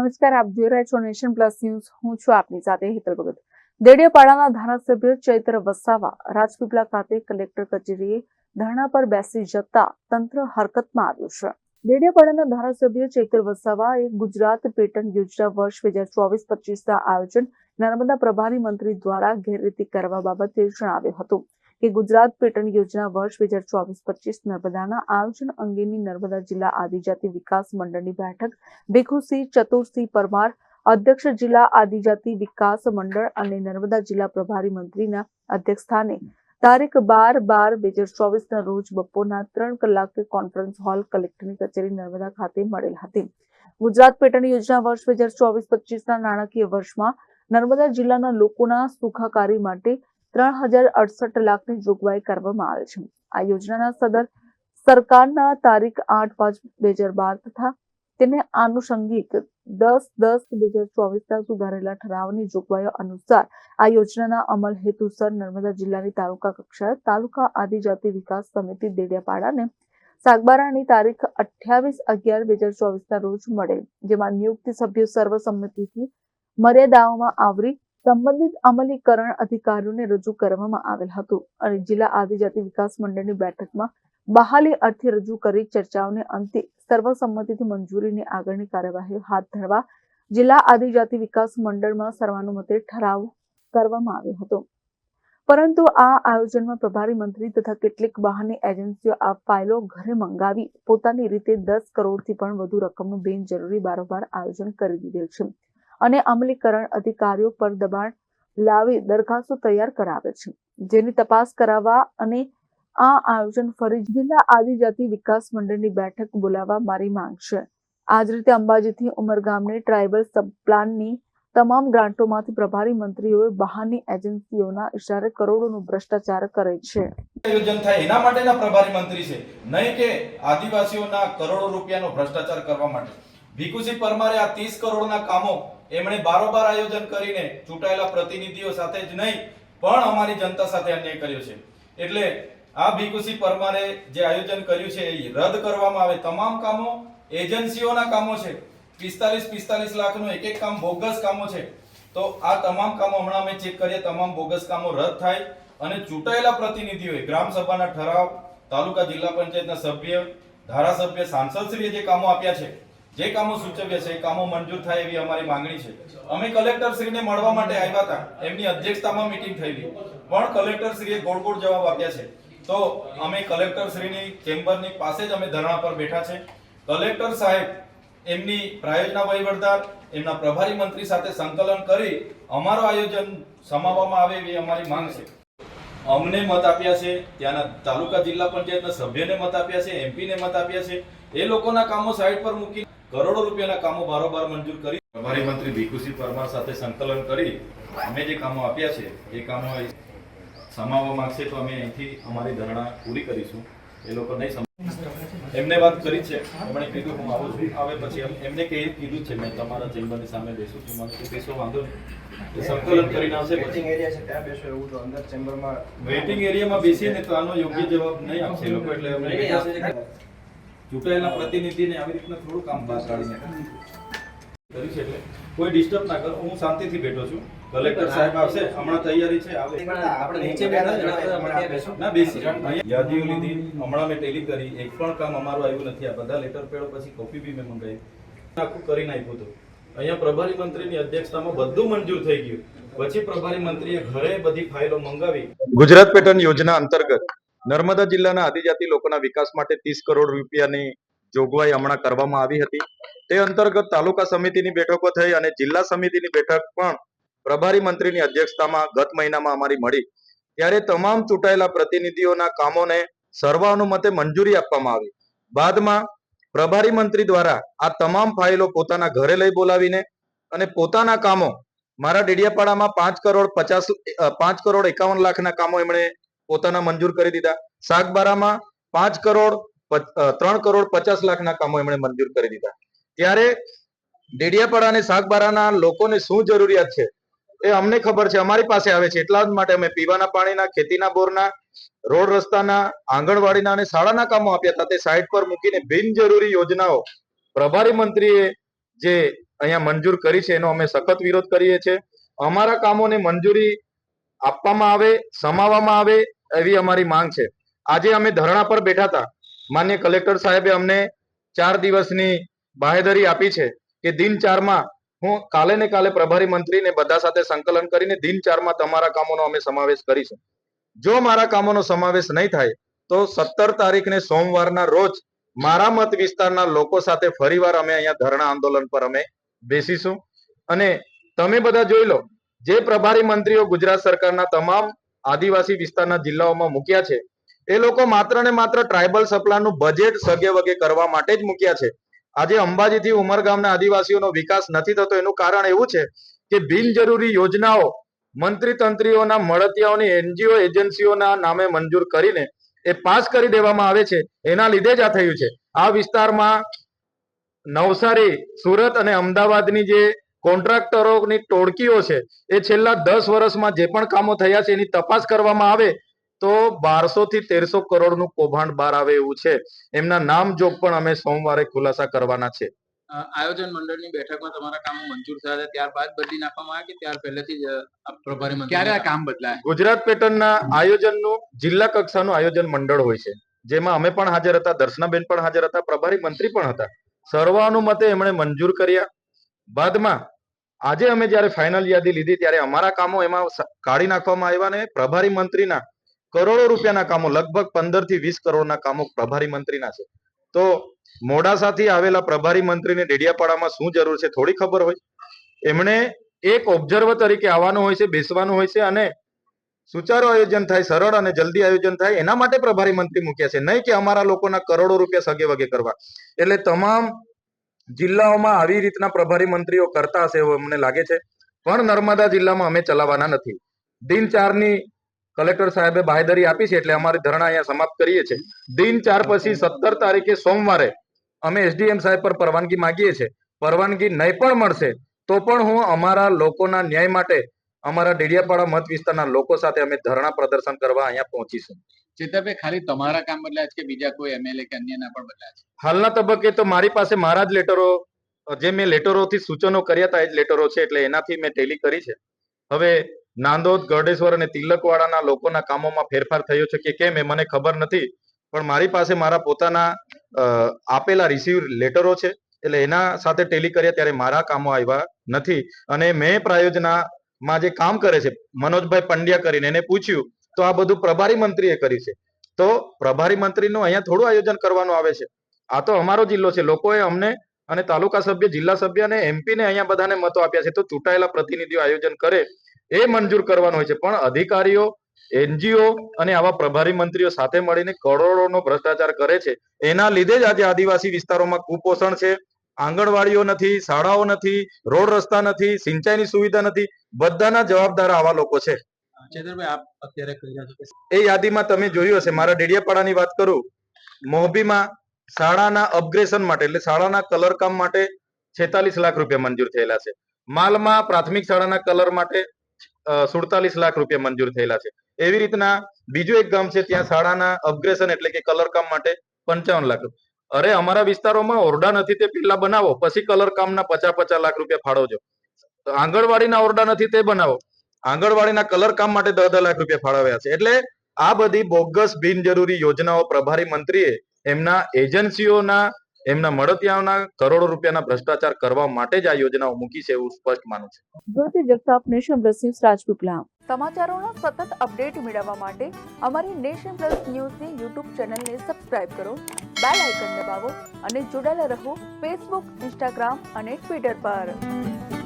નમસ્કાર, આપ જોઈ રહ્યા છો નેશન પ્લસ ન્યૂઝ. હું છું આપની સાથે હેતલ ભગત. દેડિયાપાડાના ધારાસભ્ય ચૈત્ર વસાવા રાજપીપળા ખાતે કલેક્ટર કચેરીએ ધરણા પર બેસી જતા તંત્ર હરકતમાં આવ્યું છે. દેડિયાપાડાના ધારાસભ્ય ચૈત્ર વસાવાએ ગુજરાત પેટર્ન યોજના વર્ષ બે હજાર ચોવીસ પચીસના આયોજન નર્મદા પ્રભારી મંત્રી દ્વારા ગેરરીતિ કરવા બાબતે જણાવ્યું હતું. કે ગુજરાત પેટર્ન યોજના વર્ષ બે હજાર ચોવીસ પચીસ નર્મદાના આયોજન અંગેની નર્મદા જિલ્લા આદિજાતિ વિકાસ મંડળની બેઠક. ભીખુસિંહ, ચતુરસિંહ પરમાર, અધ્યક્ષ જિલ્લા આદિજાતિ વિકાસ મંડળ અને નર્મદા જિલ્લા પ્રભારી મંત્રીના અધ્યક્ષસ્થાને તારીખ બાર બાર બે હજાર ચોવીસના રોજ બપોરના ત્રણ કલાકે કોન્ફરન્સ હોલ કલેક્ટરની કચેરી નર્મદા ખાતે મળેલ હતી. ગુજરાત પેટર્ન યોજના વર્ષ બે હજાર ચોવીસ પચીસના નાણાકીય વર્ષમાં નર્મદા જિલ્લાના લોકોના સુખાકારી માટે ત્રણ હજાર અડસઠ લાખની જોગવાઈ કરવામાં આવે છે. આ યોજનાના સદર સરકારના તારીખ આઠ પાંચ બે હજાર બાર તથા તેને આનુષંગિક દસ દસ બે હજાર ચોવીસના સુધારેલા ઠરાવની જોગવાઈઓ અનુસાર આ યોજનાના અમલ હેતુસર નર્મદા જિલ્લાની તાલુકા કક્ષાએ તાલુકા આદિજાતિ વિકાસ સમિતિ દેડિયાપાડાને સાગબારાની તારીખ અઠ્યાવીસ અગિયાર બે હજાર ચોવીસના રોજ મળેલ, જેમાં નિયુક્તિ સભ્યો સર્વસંમતિથી મર્યાદાઓમાં આવરી સંબંધિત અમલીકરણ અધિકારીઓને રજૂ કરવામાં આવેલ હતું અને જિલ્લા આદિજાતિ વિકાસ મંડળની બેઠકમાં બહાલી અર્થે રજૂ કરી ચર્ચાઓને અંતે સર્વસંમતિથી મંજૂરીની આગળની કાર્યવાહી હાથ ધરવા જિલ્લા આદિજાતિ વિકાસ મંડળમાં સર્વાનુમતે ઠરાવ કરવામાં આવ્યો હતો. પરંતુ આ આયોજનમાં પ્રભારી મંત્રી તથા કેટલીક બહારની એજન્સીઓ આ ફાઇલો ઘરે મંગાવી પોતાની રીતે દસ કરોડથી પણ વધુ રકમનું બિનજરૂરી બારોબાર આયોજન કરી દીધેલ છે. અને અમલીકરણ અધિકારીઓ પર દબાણ લાવી દરખાસ્તો તૈયાર કરાવે છે. જેની તપાસ કરાવવા અને આ આયોજન ફરી જિલ્લા આદિજાતિ વિકાસ મંડળની બેઠક બોલાવવા મારી માંગ છે. આ જ રીતે અંબાજીથી ઉમરગામને ટ્રાઇબલ સબ પ્લાનની તમામ ગ્રાન્ટોમાંથી પ્રભારી મંત્રીઓએ બહારની એજન્સીઓના ઇશારે કરોડોનો ભ્રષ્ટાચાર કરે છે. આયોજન થાય એના માટેના પ્રભારી મંત્રી છે. નહીં કે આદિવાસીઓના કરોડો રૂપિયાનો ભ્રષ્ટાચાર કરવા માટે. ભીખુસિંહ પરમારે આ ત્રીસ કરોડના કામો એમણે બારોબાર આયોજન કરીને ચૂંટાયેલા પ્રતિનિધિઓ સાથે જ નહીં, પણ અમારી જનતા સાથે અન્યાય કર્યો છે. એટલે આ ભીખુસિંહ પરમારે જે આયોજન કર્યું છે એ રદ કરવામાં આવે તમામ કામો, એજન્સીઓના કામો છે, પિસ્તાલીસ પિસ્તાલીસ લાખનું એક એક કામ બોગસ કામો છે. તો આ તમામ કામો હમણાં અમે ચેક કરીએ, તમામ બોગસ કામો રદ થાય અને ચૂંટાયેલા પ્રતિનિધિઓએ ગ્રામ સભાના ઠરાવ, તાલુકા જિલ્લા પંચાયતના સભ્ય, ધારાસભ્ય, સાંસદશ્રીએ જે કામો આપ્યા છે જે કામો સૂચવ્યા છે, એ કામો મંજૂર થાય એવી અમારી માંગણી છે. અમે કલેક્ટર શ્રીને મળવા માટે આવ્યા હતા. એમની અધ્યક્ષતામાં મીટિંગ થયેલી. પણ કલેક્ટર શ્રીએ ગોળ ગોળ જવાબ આપ્યા છે. તો અમે કલેક્ટર શ્રીની ચેમ્બરની પાસે જ અમે ધરણા પર બેઠા છે. કલેક્ટર સાહેબ, એમની પ્રાયોજના વહીવટદાર, એમના પ્રભારી મંત્રી સાથે સંકલન કરી અમારું આયોજન સમાવવામાં આવે એવી અમારી માંગ છે. અમને મત આપ્યા છે, ત્યાંના તાલુકા જિલ્લા પંચાયતના સભ્યને મત આપ્યા છે, એમપીને મત આપ્યા છે. એ લોકોના કામો સાઈડ પર મૂકી કરોડો રૂપિયાના કામો બારોબાર મંજૂર કરી પ્રભારી મંત્રી ભીખુસિંહ પરમાર સાથે સંકલન કરી અમે જે કામો આપ્યા છે એ કામો સમાવવા માંગશે તો અમે અહીંથી અમારી ધરણા પૂરી કરીશું. એ લોકો નહીં એમને વાત કરી છે એમણે કીધું હું આવું છું આવે પછી એમને કે કીધું છે મેં તમારા ચેમ્બરની સામે બેસું છું. મને બેસો વાંધો નહીં. સંકલન કરીને આવશે વેઇટિંગ એરિયા છે ત્યાં બેસો એવું તો અંદર ચેમ્બરમાં વેઇટિંગ એરિયામાં બેસીને તો આનો યોગ્ય જવાબ નહીં આપશે લોકો એટલે કે ચૂંટાયેલા પ્રતિનિધિને આવી રીતના થોડું કામ પાસ કાઢીને. કર્યું છે એટલે કોઈ ડિસ્ટર્બ ના કરો. હું શાંતિથી બેઠો છું. કલેક્ટર સાહેબ આવશે. હમણાં તૈયારી છે. આવે. આપણે નીચે બેઠા ના, આપણે બેસો. ના બેસી. યાદીઓ લીધી. હમણાં મેં ટેલી કરી. એક પણ કામ અમારું આવ્યું નથી. આ બધા લેટર પેડો પછી કોપી બી મેં મંગાવી. આખું કરી નાખ્યું હતું. અહીંયા પ્રભારી મંત્રીની અધ્યક્ષતામાં બધું મંજૂર થઈ ગયું. પછી પ્રભારી મંત્રીએ ઘરે બધી ફાઇલો મંગાવી. ગુજરાત પેટર્ન યોજના અંતર્ગત નર્મદા જિલ્લાના આદિજાતિ લોકોના વિકાસ માટે ત્રીસ કરોડ રૂપિયાની જોગવાઈ હમણાં કરવામાં આવી હતી. તે અંતર્ગત તાલુકા સમિતિની બેઠકો થઈ અને જિલ્લા સમિતિની બેઠક પણ પ્રભારી મંત્રીની અધ્યક્ષતામાં ગત મહિનામાં અમારી મળી. ત્યારે તમામ ચૂંટાયેલા પ્રતિનિધિઓના કામોને સર્વાનુમતે મંજૂરી આપવામાં આવી. બાદમાં પ્રભારી મંત્રી દ્વારા આ તમામ ફાઇલો પોતાના ઘરે લઈ બોલાવીને અને પોતાના કામો મારા ડેડિયાપાડામાં પાંચ કરોડ પચાસ પાંચ કરોડ એકાવન લાખના કામો એમણે પોતાના મંજૂર કરી દીધા. સાગબારામાં પાંચ કરોડ ત્રણ કરોડ પચાસ લાખના કામો એમણે મંજૂર કરી દીધા. ત્યારે ડેડિયાપાડા અને સાગબારાના લોકોને શું જરૂરિયાત છે? એ અમને ખબર છે. અમારી પાસે આવે છે. એટલા જ માટે અમે પીવાના પાણીના, ખેતીના બોરના, રોડ રસ્તાના, આંગણવાડીના અને શાળાના કામો આપ્યા હતા. તે સાઈડ પર મૂકીને બિનજરૂરી યોજનાઓ પ્રભારી મંત્રીએ જે અહીંયા મંજૂર કરી છે, એનો અમે સખત વિરોધ કરીએ છીએ. અમારા કામોને મંજૂરી આપવામાં આવે, સમાવવામાં આવે એવી અમારી માંગ છે. આજે અમે ધરણા પર બેઠા હતા. માન્ય કલેક્ટર સાહેબે અમને ચાર દિવસની બાહેધરી આપી છે કે દિન ચારમાં હું કાલે ને કાલે પ્રભારી મંત્રીને બધા સાથે સંકલન કરીને દિન ચારમાં તમારા કામોનો અમે સમાવેશ કરીશું. જો મારા કામોનો સમાવેશ નહીં થાય, તો સત્તર તારીખને સોમવારના રોજ મારા મત વિસ્તારના લોકો સાથે ફરીવાર અમે અહીંયા ધરણા આંદોલન પર અમે બેસીશું. અને તમે બધા જોઈ લો, જે પ્રભારી મંત્રીઓ ગુજરાત સરકારના તમામ આદિવાસી વિસ્તારના જિલ્લાઓમાં મૂક્યા છે. એ લોકો માત્ર ને માત્ર ટ્રાઇબલ સપ્લાયનું બજેટ સગે વગે કરવા માટે જ મૂક્યા છે. આજે અંબાજીથી ઉમરગામના આદિવાસીઓનો વિકાસ નથી થતો એનું કારણ એવું છે કે બિનજરૂરી યોજનાઓ મંત્રી તંત્રીઓના મળતિયાઓની એનજીઓ એજન્સીઓના નામે મંજૂર કરીને એ પાસ કરી દેવામાં આવે છે. એના લીધે જ આ થયું છે. આ વિસ્તારમાં નવસારી, સુરત અને અમદાવાદની જે કોન્ટ્રાક્ટરોની ટોળકીઓ છે એ છેલ્લા દસ વર્ષમાં જે પણ કામો થયા છે એની તપાસ કરવામાં આવે તો બારસો થી તેરસો કરોડનું કૌભાંડ બહાર આવે એવું છે. એમના નામ જોગ પણ અમે સોમવારે ખુલાસા કરવાના છે. આયોજન મંડળની બેઠકમાં તમારા કામ મંજૂર થયા હતા ત્યારબાદ બદલી નાખવામાં આવ્યા કે ત્યાર પહેલેથી જ પ્રભારી મંત્રી ક્યારે આ કામ બદલાય? ગુજરાત પેટર્નના આયોજનનું જિલ્લા કક્ષાનું આયોજન મંડળ હોય છે જેમાં અમે પણ હાજર હતા દર્શનાબેન પણ હાજર હતા પ્રભારી મંત્રી પણ હતા. સર્વાનુમતે એમણે મંજૂર કર્યા. બાદમાં આજે અમે જ્યારે ફાઇનલ યાદી લીધી ત્યારે અમારા કામો એમાં કાઢી નાખવામાં આવ્યા ને પ્રભારી મંત્રીના કરોડો રૂપિયાના કામો, લગભગ પંદરથી વીસ કરોડના કામો પ્રભારી મંત્રીના છે. તો મોડાસાથી આવેલા પ્રભારી મંત્રીને ડેડિયાપાડામાં શું જરૂર છે થોડી ખબર હોય. એમણે એક ઓબ્ઝર્વર તરીકે આવવાનું હોય છે, બેસવાનું હોય છે અને સુચારુ આયોજન થાય, સરળ અને જલ્દી આયોજન થાય, એના માટે પ્રભારી મંત્રી મૂક્યા છે. નહીં કે અમારા લોકોના કરોડો રૂપિયા સગે વગે કરવા. એટલે તમામ જિલ્લાઓમાં આવી રીતના પ્રભારી મંત્રીઓ કરતા હશે એવું અમને લાગે છે. પણ નર્મદા જિલ્લામાં અમે ચલાવવાના નથી. દિન ચારની કલેક્ટર સાહેબે બાહેદરી આપી છે એટલે અમારી ધરણા અહીંયા સમાપ્ત કરીએ છીએ. દિન ચાર પછી સત્તર તારીખે સોમવારે અમે એસડીએમ સાહેબ પર પરવાનગી માંગીએ છીએ. પરવાનગી નહીં પણ મળશે, તો પણ હું અમારા લોકોના ન્યાય માટે અમારા ડેડિયાપાડા મત વિસ્તારના લોકો સાથે અમે ધરણા પ્રદર્શન કરવા અહીંયા પહોંચીશું ચેતરભાઈ ખાલી તમારા કામ બદલાયા છે કે બીજા કોઈ એમએલએ કે અન્યના પણ બદલાય છે? હાલના તબક્કે તો મારી પાસે મારા જ લેટરો, જે મેં લેટરોથી સૂચનો કર્યા હતા એ જ લેટરો છે, એટલે એનાથી મેં ટેલી કરી છે. હવે નાંદોદ, ગરડેશ્વર અને તિલકવાડાના લોકોના કામોમાં ફેરફાર થયો છે કે કેમ એ મને ખબર નથી, પણ મારી પાસે મારા પોતાના આપેલા રિસીવ લેટરો છે, એટલે એના સાથે ટેલી કર્યા ત્યારે મારા કામો આવ્યા નથી. અને મેં પ્રાયોજનામાં જે કામ કરે છે, મનોજભાઈ પંડ્યા કરીને એને પૂછ્યું તો આ બધું પ્રભારી મંત્રીએ કરી છે. તો પ્રભારી મંત્રીનું અહીંયા થોડું આયોજન કરવાનું આવે છે. આ તો અમારો જિલ્લો છે. લોકોએ અમને અને તાલુકા સભ્ય, જિલ્લા સભ્ય અને એમપીને અહીંયા બધાને મતો આપ્યા છે. તો ચૂંટાયેલા પ્રતિનિધિઓ આયોજન કરે એ મંજૂર કરવાનું હોય છે. પણ અધિકારીઓ, એનજીઓ અને આવા પ્રભારી મંત્રીઓ સાથે મળીને કરોડોનો ભ્રષ્ટાચાર કરે છે. એના લીધે જ આજે આદિવાસી વિસ્તારોમાં કુપોષણ છે. આંગણવાડીઓ નથી, શાળાઓ નથી, રોડ રસ્તા નથી, સિંચાઈની સુવિધા નથી. બધાના જવાબદાર આવા લોકો છે. ચેતરભાઈ આપ અત્યારે કહી રહ્યા છો એ યાદીમાં તમે જોયું હશે, મારા ડેડિયાપાડાની વાત કરું, મોહબીમાં શાળાના અપગ્રેશન માટે, એટલે શાળાના કલર કામ માટે છેતાલીસ લાખ રૂપિયા મંજૂર થયેલા છે. માલમાં પ્રાથમિક શાળાના કલર માટે સુડતાલીસ લાખ રૂપિયા મંજૂર થયેલા છે. એવી રીતના બીજું એક ગામ છે, ત્યાં શાળાના અપગ્રેશન એટલે કે કલર કામ માટે પંચાવન લાખ અરે, અમારા વિસ્તારોમાં ઓરડા નથી, તે પેલા બનાવો, પછી કલર કામના પચાસ પચાસ લાખ રૂપિયા ફાળવજો. આંગણવાડીના ઓરડા નથી, તે બનાવો. આંગણવાડીના કલર કામ માટે દસ દસ લાખ રૂપિયા ફાળવ્યા છે. એટલે આ બધી બોગસ બિનજરૂરી યોજનાઓ પ્રભારી મંત્રીએ એમના એજન્સીઓના એમના મળતિયાઓના કરોડો રૂપિયાના ભ્રષ્ટાચાર કરવા માટે જ આ યોજનાઓ મૂકી છે એવું સ્પષ્ટ માનું છે. Jyoti Jagtap Nation Plus News Rajpipla સમાચારોના સતત અપડેટ મેળવવા માટે અમારી નેશન પ્લસ ન્યૂઝની યુટ્યુબ ચેનલને સબસ્ક્રાઇબ કરો બેલ આઇકન દબાવો અને જોડાયેલા રહો ફેસબુક ઇન્સ્ટાગ્રામ અને ટ્વિટર પર.